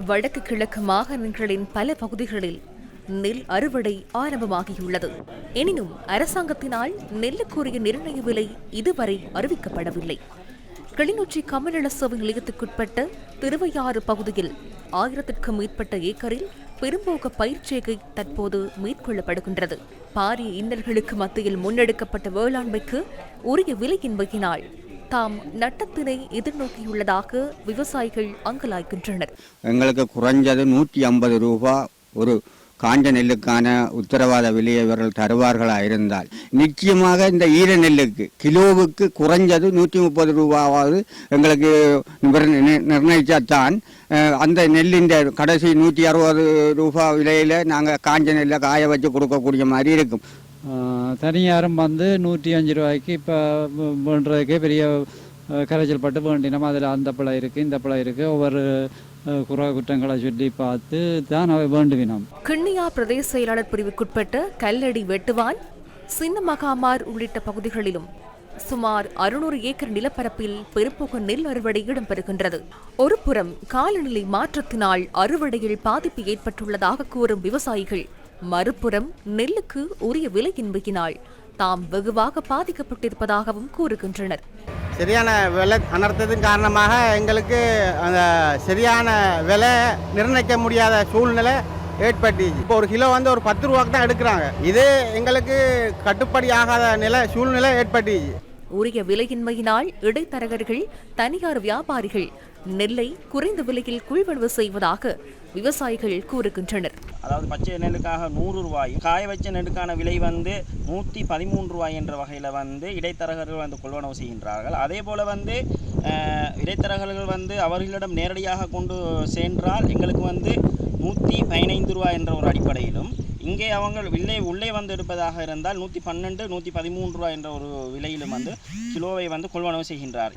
வடக்கு கிழக்கு மாகாணங்களின் பல பகுதிகளில் நெல் அறுவடை ஆரம்பமாகியுள்ளது. எனினும் அரசாங்கத்தினால் நெல்லுக்குரிய நிர்ணய விலை இதுவரை அறிவிக்கப்படவில்லை. கிளிநொச்சி கமநல சேவை நிலையத்துக்குட்பட்ட திருவையாறு பகுதியில் ஆயிரத்திற்கும் மேற்பட்ட ஏக்கரில் பெரும்போக பயிர்ச்சேகை தற்போது மேற்கொள்ளப்படுகின்றது. பாரிய இன்னல்களுக்கு மத்தியில் முன்னெடுக்கப்பட்ட வேளாண்மைக்கு உரிய விலையின்மையினால் தாம் நட்டத்தினை எதிர்நோக்கியுள்ளதாக விவசாயிகள் அங்கலாய்க்கின்றனர் எங்களுக்கு குறைஞ்சது நூற்றி ஐம்பது ரூபா ஒரு காஞ்ச நெல்லுக்கான உத்தரவாத விலையை இவர்கள் தருவார்களா இருந்தால். நிச்சயமாக இந்த ஈர நெல்லுக்கு கிலோவுக்கு குறைஞ்சது நூற்றி முப்பது ரூபாவது எங்களுக்கு நிர்ண- அந்த நெல்லின் கடைசி நூற்றி அறுபது ரூபா விலையில் நாங்கள் காஞ்ச நெல்லை காய வச்சு கொடுக்கக்கூடிய மாதிரி இருக்கும். தனியாரும் வந்து நூற்றி அஞ்சு ரூபாய்க்கு இப்போ வேண்டுறதுக்கே பெரிய கரைச்சல் பட்டு வேண்டினோம். அதில் அந்த பிழை இருக்குது இந்த பிழை இருக்குது ஒவ்வொரு குறை குற்றங்களை சொல்லி பார்த்து தான் அவை வேண்டுவினோம். கிண்ணியா பிரதேச செயலாளர் பிரிவுக்குட்பட்ட கல்லடி வெட்டுவான் சின்ன மகாமார் உள்ளிட்ட பகுதிகளிலும். சுமார் அறுநூறு ஏக்கர் நிலப்பரப்பில் பெருப்புக நெல் அறுவடை இடம்பெறுகின்றது. ஒருபுறம் காலநிலை மாற்றத்தினால் அறுவடையில் பாதிப்பு ஏற்பட்டுள்ளதாக கூறும் விவசாயிகள். மறுபுறம் நெல்லுக்கு உரிய விலை விலையின்மையினால் தாம் வெகுவாக பாதிக்கப்பட்டிருப்பதாகவும் கூறுகின்றனர். சரியான விலை அனர்த்தத்தின் காரணமாக எங்களுக்கு அந்த சரியான விலை நிர்ணயிக்க முடியாத சூழ்நிலை ஏற்பட்டுச்சு இப்போ ஒரு கிலோ வந்து ஒரு பத்து ரூபாய்க்கு தான் எடுக்கிறாங்க. இது எங்களுக்கு கட்டுப்படி ஆகாத நிலை சூழ்நிலை ஏற்பட்டுச்சு உரிய விலையின்மையினால் இடைத்தரகர்கள் தனியார் வியாபாரிகள் நெல்லை குறைந்த விலையில் கொள்வனவு செய்வதாக விவசாயிகள் கூறுகின்றனர். அதாவது பச்சை நெல்லுக்காக நூறு ரூபாயும் காய வச்ச நெல்லுக்கான விலை வந்து நூற்றி பதிமூன்று ரூபாய் என்ற வகையில் வந்து இடைத்தரகர்கள் வந்து கொள்வனவு செய்கின்றார்கள். அதே போல் வந்து இடைத்தரகர்கள் வந்து அவர்களிடம் நேரடியாக கொண்டு சென்றால் எங்களுக்கு வந்து நூற்றி பதினைந்து ரூபாய் என்ற ஒரு அடிப்படையிலும் இங்கே அவங்க வில்லை உள்ளே வந்து எடுப்பதாக இருந்தால் நூற்றி பன்னெண்டு நூற்றி பதிமூன்று ரூபாய் என்ற ஒரு விலையிலும் வந்து கிலோவை வந்து கொள்வனவு செய்கின்றார்.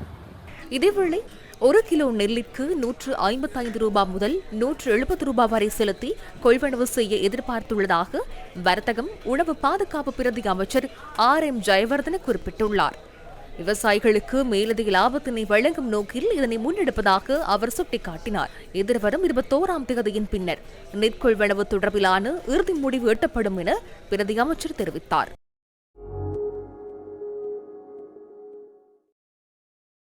இதேவேளை ஒரு கிலோ நெல்லிற்கு நூற்று ஐம்பத்தைந்து ரூபாய் முதல் நூற்று எழுபது ரூபாய் வரை செலுத்தி கொள்வனவு செய்ய எதிர்பார்த்துள்ளதாக வர்த்தகம் உணவு பாதுகாப்பு பிரதி அமைச்சர் ஆர் எம் ஜெயவர்தன குறிப்பிட்டுள்ளார். விவசாயிகளுக்கு மேலதிக லாபத்தினை வழங்கும் நோக்கில் இதனை முன்னெடுப்பதாக அவர் சுட்டிக்காட்டினார். எதிர்வரும் இருபத்தோராம் தேதியின் பின்னர் நெற்கொள்வனவு தொடர்பிலான இறுதி முடிவு எட்டப்படும் என பிரதி அமைச்சர் தெரிவித்தார்.